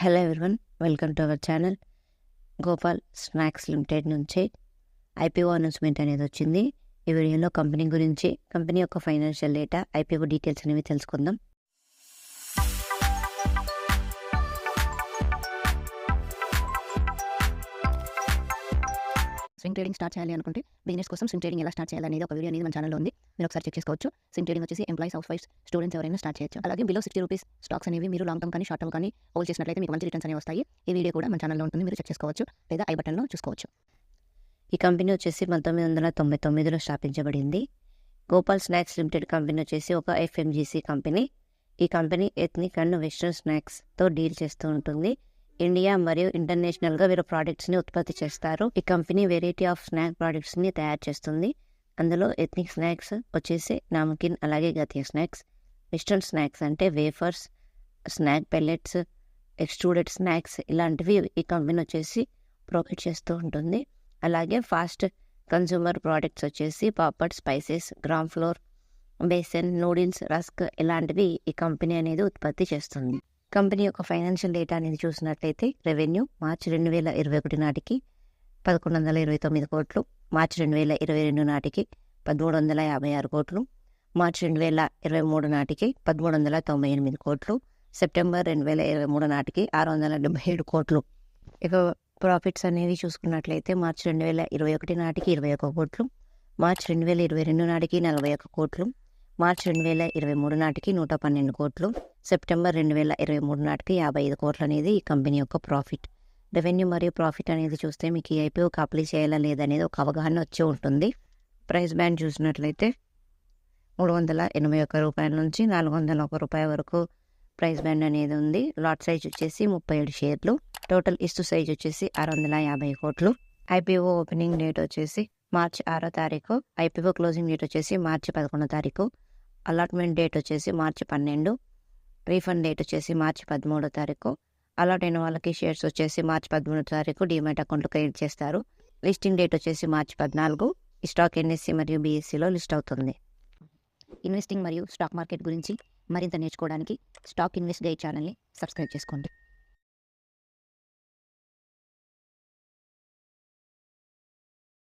Hello everyone welcome to our channel Gopal snacks limited నుంచి. IPO announcement అనేది వచ్చింది. ఈ వీడియోలో కంపెనీ గురించి కంపెనీ యొక్క ఫైనాన్షియల్ డేటా ఐపీఓ డీటెయిల్స్ అనేవి తెలుసుకుందాం. స్వింగ్ ట్రేడింగ్ స్టార్ట్ చేయాలి అనుకుంటే బిజినెస్ కోసం స్వింగ్ ట్రేడింగ్ ఎలా స్టార్ట్ చేయాలి అనేది ఒక వీడియో అనేది మన ఛానల్లో ఉంది. మీరు ఒకసారి చెక్ చేసుకోవచ్చు. స్వింగ్ ట్రేడింగ్ వచ్చేసి ఎంప్లాయీస్ హౌస్ వైఫ్ స్టూడెంట్స్ ఎవరైనా స్టార్ట్ చేయొచ్చు. అలాగే బిలో సిక్స్టీ రూపీస్ స్టాక్స్ అనేవి మీరు లాంగ్ టర్మ్ కానీ షార్ట్ టర్మ్ కానీ హోల్డ్ చేసినట్లయితే మీకు మంచి రిటర్న్స్ అనేవి వస్తాయి. ఈ వీడియో కూడా మన ఛానల్లో ఉంటుంది. మీరు చెక్ చేసుకోవచ్చు లేదా ఐ బటన్లో చూసుకోవచ్చు. ఈ కంపెనీ వచ్చేసి పంతొమ్మిది వందల తొంభై తొమ్మిదిలో స్థాపించబడింది. గోపాల్ స్నాక్స్ లిమిటెడ్ కంపెనీ వచ్చేసి ఒక ఎఫ్ఎంజీసీ కంపెనీ. ఈ కంపెనీ ఎథ్నిక్ అండ్ వెస్ట్రన్ స్నాక్స్తో డీల్ చేస్తూ ఉంటుంది. ఇండియా మరియు ఇంటర్నేషనల్గా వీరు ప్రోడక్ట్స్ని ఉత్పత్తి చేస్తారు. ఈ కంపెనీ వెరైటీ ఆఫ్ స్నాక్ ప్రోడక్ట్స్ని తయారు చేస్తుంది. అందులో ఎథ్నిక్ స్నాక్స్ వచ్చేసి నామకిన్ అలాగే గతియ స్నాక్స్ వెస్ట్రన్ స్నాక్స్ అంటే wafers snack pellets extruded snacks ఇలాంటివి ఈ కంపెనీ వచ్చేసి ప్రొవైడ్ చేస్తూ ఉంటుంది. అలాగే ఫాస్ట్ కన్జ్యూమర్ ప్రోడక్ట్స్ వచ్చేసి papad spices gram flour besan noodles rusk ఇలాంటివి ఈ కంపెనీ అనేది ఉత్పత్తి చేస్తుంది. కంపెనీ యొక్క ఫైనాన్షియల్ డేటా అనేది చూసినట్లయితే రెవెన్యూ మార్చి రెండు వేల ఇరవై ఒకటి నాటికి పదకొండు వందల ఇరవై తొమ్మిది కోట్లు మార్చి రెండు వేల ఇరవై రెండు నాటికి పదమూడు వందల యాభై ఆరు కోట్లు మార్చి రెండు వేల ఇరవై మూడు నాటికి పదమూడు వందల తొంభై ఎనిమిది కోట్లు సెప్టెంబర్ రెండు వేల ఇరవై మూడు నాటికి ఆరు వందల డెబ్బై ఏడు కోట్లు. ఇక ప్రాఫిట్స్ అనేవి చూసుకున్నట్లయితే మార్చి రెండు వేల ఇరవై ఒకటి నాటికి ఇరవై ఒక కోట్లు మార్చి రెండు వేల ఇరవై రెండు నాటికి నలభై ఒక కోట్లు మార్చి రెండు వేల ఇరవై మూడు నాటికి నూట పన్నెండు కోట్లు సెప్టెంబర్ రెండు వేల ఇరవై మూడు నాటికి యాభై ఐదు కోట్లు అనేది ఈ కంపెనీ యొక్క ప్రాఫిట్. రెవెన్యూ మరియు ప్రాఫిట్ అనేది చూస్తే మీకు ఈ ఐపీఓకి అప్లై చేయాలా లేదనేది ఒక అవగాహన వచ్చి ఉంటుంది. ప్రైస్ బ్యాండ్ చూసినట్లయితే మూడు వందల ఎనభై ఒక్క రూపాయల నుంచి నాలుగు వందల ఒక రూపాయ వరకు ప్రైస్ బ్యాండ్ అనేది ఉంది. లాట్ సైజ్ వచ్చేసి ముప్పై ఏడు షేర్లు. టోటల్ ఇస్తు సైజ్ వచ్చేసి ఆరు వందల యాభై కోట్లు. ఐపీఓ ఓపెనింగ్ డేట్ వచ్చేసి మార్చి ఆరో తారీఖు. ఐపీఓ క్లోజింగ్ డేట్ వచ్చేసి మార్చి పదకొండో తారీఖు. అలాట్మెంట్ డేట్ వచ్చేసి మార్చి పన్నెండు. రీఫండ్ డేట్ వచ్చేసి మార్చి పదమూడో తారీఖు. అలాట్ అయిన వాళ్ళకి షేర్స్ వచ్చేసి మార్చి పదమూడో తారీఖు డిమెట్ అకౌంట్లో క్రెడిట్ చేస్తారు. లిస్టింగ్ డేట్ వచ్చేసి మార్చి పద్నాలుగు. ఈ స్టాక్ ఎన్ఎస్సి మరియు బీఎస్సీలో లిస్ట్ అవుతుంది. ఇన్వెస్టింగ్ మరియు స్టాక్ మార్కెట్ గురించి మరింత నేర్చుకోవడానికి స్టాక్ ఇన్వెస్ట్ గైడ్ ఛానల్ని సబ్స్క్రైబ్ చేసుకోండి.